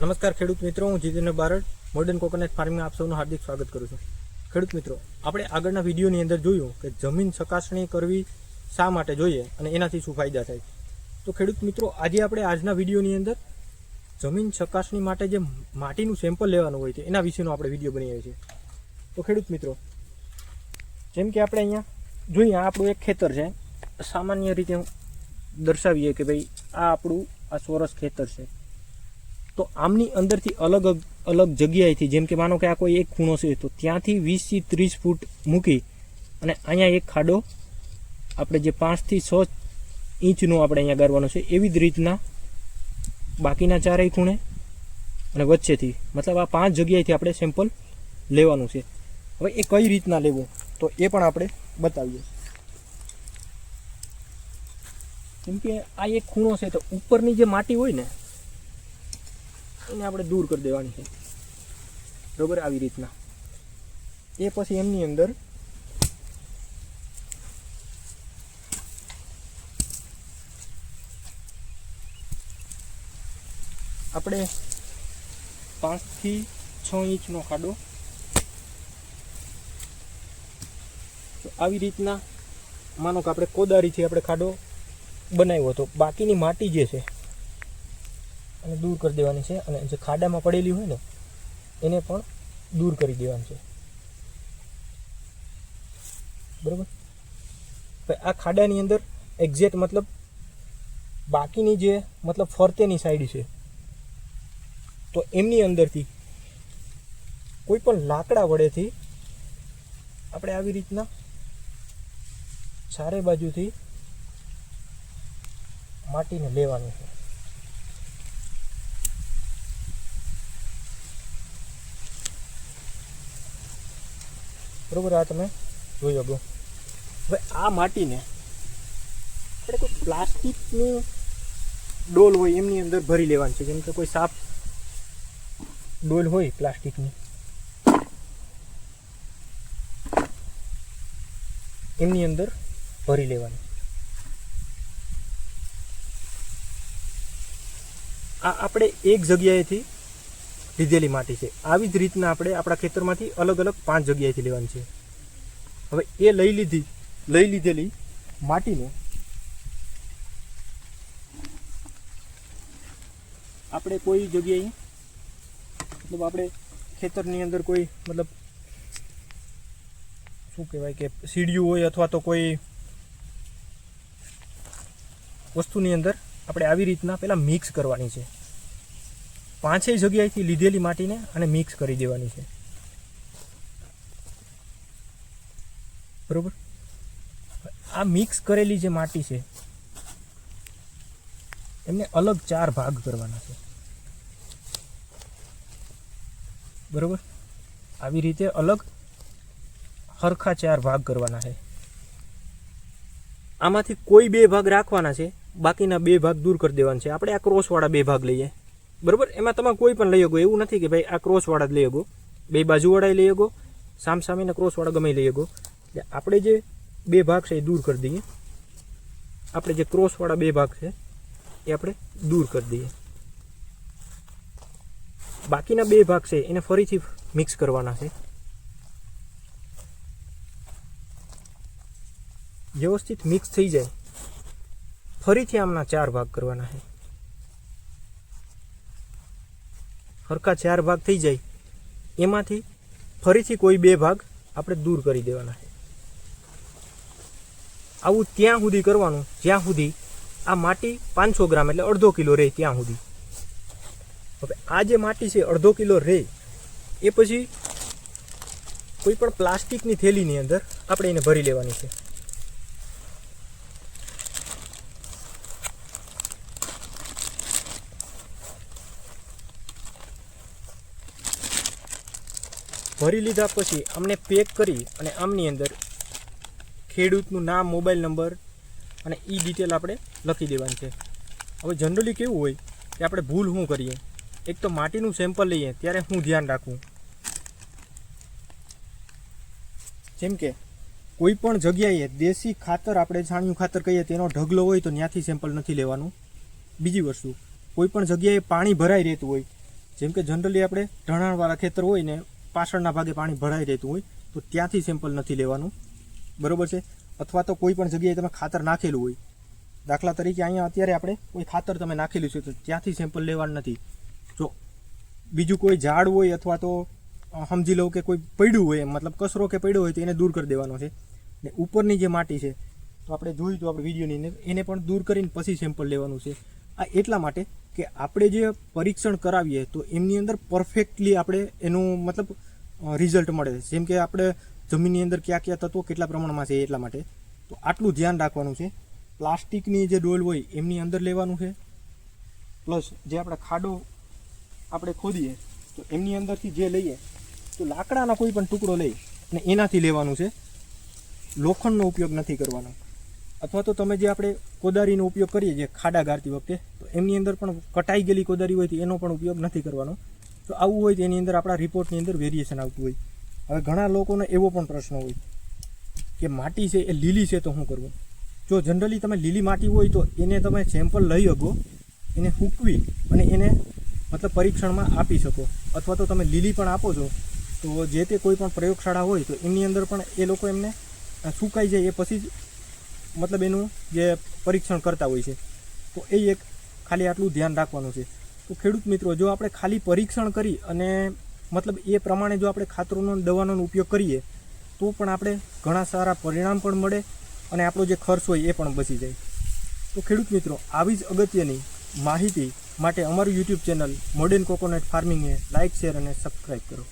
નમસ્કાર ખેડૂત મિત્રો, હું Jitendra Barad modern coconut farming આપ સૌનું હાર્દિક સ્વાગત કરું છું. ખેડૂત મિત્રો, આપણે આગળના વિડીયોની અંદર જોયું કે જમીન ચકાસણી કરવી શા માટે જોઈએ અને એનાથી શું ફાયદા થાય તો ખેડૂત મિત્રો, આજે આપણે આજના વિડીયોની અંદર જમીન ચકાસણી માટે જે માટીનું સેમ્પલ લેવાનું હોય છે, એના વિશેનો આપણે વીડિયો બનાવીએ છીએ. તો ખેડૂત મિત્રો, જેમ કે આપણે અહીંયા જોઈએ, આ આપણું એક ખેતર છે. સામાન્ય રીતે દર્શાવીએ કે ભાઈ આ આપણું આ સોરસ ખેતર છે. તો આમની અંદરથી અલગ અલગ જગ્યાએથી, જેમ કે માનો કે આ કોઈ એક ખૂણો છે, તો ત્યાંથી વીસથી ત્રીસ ફૂટ મૂકી અને અહીંયા એક ખાડો આપણે જે પાંચથી છ ઇંચનો આપણે અહીંયા ગાળવાનો છે, એવી જ રીતના બાકીના ચારેય ખૂણે અને વચ્ચેથી, મતલબ આ પાંચ જગ્યાએથી આપણે સેમ્પલ લેવાનું છે. હવે એ કઈ રીતના લેવું, તો એ પણ આપણે બતાવીએ. કેમ કે આ એક ખૂણો છે, તો ઉપરની જે માટી હોય ને એને આપણે દૂર કરી દેવાની છે. બરોબર? આવી રીતના. એ પછી એમની અંદર આપણે પાંચથી છ ઇંચનો ખાડો આવી રીતના માનો કે આપણે કોદારીથી આપણે ખાડો બનાવ્યો હતો. બાકીની માટી જે છે અને દૂર કરી દેવાની છે અને જે ખાડામાં પડેલી હોય ને, એને પણ દૂર કરી દેવાની છે. બરાબર? આ ખાડાની અંદર એક્ઝેક્ટ મતલબ બાકીની જે મતલબ ફરતેની સાઈડ છે, તો એમની અંદરથી કોઈ પણ લાકડા વડેથી આપણે આવી રીતના ચારે બાજુથી માટીને લેવાની છે. બરોબર, આ તમે જોઈ શકો. હવે આ માટીને આપણે કોઈ પ્લાસ્ટિકની ડોલ હોય એમની અંદર ભરી લેવાની છે. જેમ કે કોઈ સાફ ડોલ હોય પ્લાસ્ટિકની, એમની અંદર ભરી લેવાની. આ આપણે એક જગ્યાએથી લીધેલી માટી છે. આવી જ રીતના આપણે આપણા ખેતરમાંથી અલગ અલગ પાંચ જગ્યાએથી લેવાની છે. હવે એ લઈ લીધી, લઈ લીધેલી માટીને આપણે કોઈ જગ્યાએ, મતલબ આપણે ખેતરની અંદર કોઈ, મતલબ શું કહેવાય કે સીડિયું હોય અથવા તો કોઈ વસ્તુની અંદર આપણે આવી રીતના પહેલાં મિક્સ કરવાની છે. પાંચેય જગ્યાએથી લીધેલી માટીને અને મિક્સ કરી દેવાની છે. બરોબર? આ મિક્સ કરેલી જે માટી છે, એમને અલગ ચાર ભાગ કરવાના છે. બરોબર? આવી રીતે અલગ હરખા ચાર ભાગ કરવાના છે. આમાંથી કોઈ બે ભાગ રાખવાના છે, બાકીના બે ભાગ દૂર કરી દેવાના છે. આપણે આ ક્રોસવાળા બે ભાગ લઈએ. બરોબર? એમાં તમે કોઈ પણ લઈ શકો. એવું નથી કે ભાઈ આ ક્રોસવાળા જ લઈ શકો. બે બાજુવાળા લઈ શકો, સામસામેના ક્રોસવાળા ગમે લઈ શકો. એટલે આપણે જે બે ભાગ છે એ દૂર કરી દઈએ. આપણે જે ક્રોસવાળા બે ભાગ છે એ આપણે દૂર કરી દઈએ. બાકીના બે ભાગ છે એને ફરીથી મિક્સ કરવાના છે. વ્યવસ્થિત મિક્સ થઈ જાય. ફરીથી આમના ચાર ભાગ કરવાના છે. હરખા ચાર ભાગ થઈ જાય. એમાંથી ફરીથી કોઈ બે ભાગ આપણે દૂર કરી દેવાના છે. આવું ત્યાં સુધી કરવાનું, જ્યાં સુધી આ માટી પાંચસો ગ્રામ એટલે અડધો કિલો રહે ત્યાં સુધી. હવે આ જે માટી છે, અડધો કિલો રહે, એ પછી કોઈ પણ પ્લાસ્ટિકની થેલીની અંદર આપણે એને ભરી લેવાની છે. ભરી લીધા પછી અમને પેક કરી અને આમની અંદર ખેડૂતનું નામ મોબાઈલ નંબર અને એ ડિટેલ આપણે લખી દેવાની છે. હવે જનરલી કેવું હોય કે આપણે ભૂલ શું કરીએ? એક તો માટીનું સેમ્પલ લઈએ, ત્યારે હું ધ્યાન રાખવું જેમ કે કોઈ પણ જગ્યાએ દેશી ખાતર આપણે છાણિયું ખાતર કહીએ, તેનો ઢગલો હોય તો ત્યાંથી સેમ્પલ નથી લેવાનું. બીજી વસ્તુ, કોઈ પણ જગ્યાએ પાણી ભરાઈ રહેતું હોય, જેમ કે જનરલી આપણે ઢણાણવાળા ખેતર હોય ને પાછળના ભાગે પાણી ભરાઈ રહેતું હોય, તો ત્યાંથી સેમ્પલ નથી લેવાનું. બરોબર છે? અથવા તો કોઈ પણ જગ્યાએ તમે ખાતર નાખેલું હોય. દાખલા તરીકે અહીંયા અત્યારે આપણે કોઈ ખાતર તમે નાખેલું છે, તો ત્યાંથી સેમ્પલ લેવાનું નથી. જો બીજું કોઈ ઝાડ હોય અથવા તો સમજી લો કે કોઈ પડ્યું હોય, મતલબ કચરો કે પડ્યો હોય, તો એને દૂર કરી દેવાનો છે. ને ઉપરની જે માટી છે, તો આપણે જોયું તો આપણે વિડીયોની એને પણ દૂર કરીને પછી સેમ્પલ લેવાનું છે. આ એટલા માટે કે આપણે જે પરીક્ષણ કરાવીએ તો એમની અંદર પરફેક્ટલી આપણે એનું મતલબ રિઝલ્ટ મળે જેમ કે આપણે જમીનની અંદર કયા કયા તત્વો કેટલા પ્રમાણમાં છે એટલા માટે. તો આટલું ધ્યાન રાખવાનું છે. પ્લાસ્ટિકની જે ડોલ હોય એમની અંદર લેવાનું છે. પ્લસ જે આપણે ખાડો આપણે ખોદીએ, તો એમની અંદરથી જે લઈએ, તો લાકડાનો કોઈ પણ ટુકડો લઈ અને એનાથી લેવાનું છે. લોખંડનો ઉપયોગ નથી કરવાનો. અથવા તો તમે જે આપણે કોદારીનો ઉપયોગ કરીએ, જે ખાડા ગાળતી વખતે એમની અંદર પણ કટાઈ ગયેલી કોદારી હોય તો એનો પણ ઉપયોગ નથી કરવાનો. તો આવું હોય તો એની અંદર આપણા રિપોર્ટની અંદર વેરિએશન આવતું હોય. હવે ઘણા લોકોને એવો પણ પ્રશ્ન હોય કે માટી છે એ લીલી છે તો શું કરવું? જો જનરલી તમે લીલી માટી હોય તો એને તમે સેમ્પલ લઈ શકો, એને સૂકવી અને એને મતલબ પરીક્ષણમાં આપી શકો. અથવા તો તમે લીલી પણ આપો છો, તો જે તે કોઈ પણ પ્રયોગશાળા હોય તો એની અંદર પણ એ લોકો એમને સુકાઈ જાય એ પછી જ મતલબ એનું જે પરીક્ષણ કરતા હોય છે. તો એ એક ખાલી આટલું ધ્યાન રાખવાનું છે. તો ખેડૂત મિત્રો, જો આપણે ખાલી પરીક્ષણ કરી અને મતલબ એ પ્રમાણે જો આપણે ખાતરોનો દવાનો ઉપયોગ કરીએ, તો પણ આપણે ઘણા સારા પરિણામ પણ મળે અને આપણો જે ખર્ચ હોય એ પણ બચી જાય. તો ખેડૂત મિત્રો, આવી જ અગત્યની માહિતી માટે અમારું યુટ્યુબ ચેનલ મોડર્ન કોકોનટ ફાર્મિંગને લાઇક શેર અને સબસ્ક્રાઈબ કરો.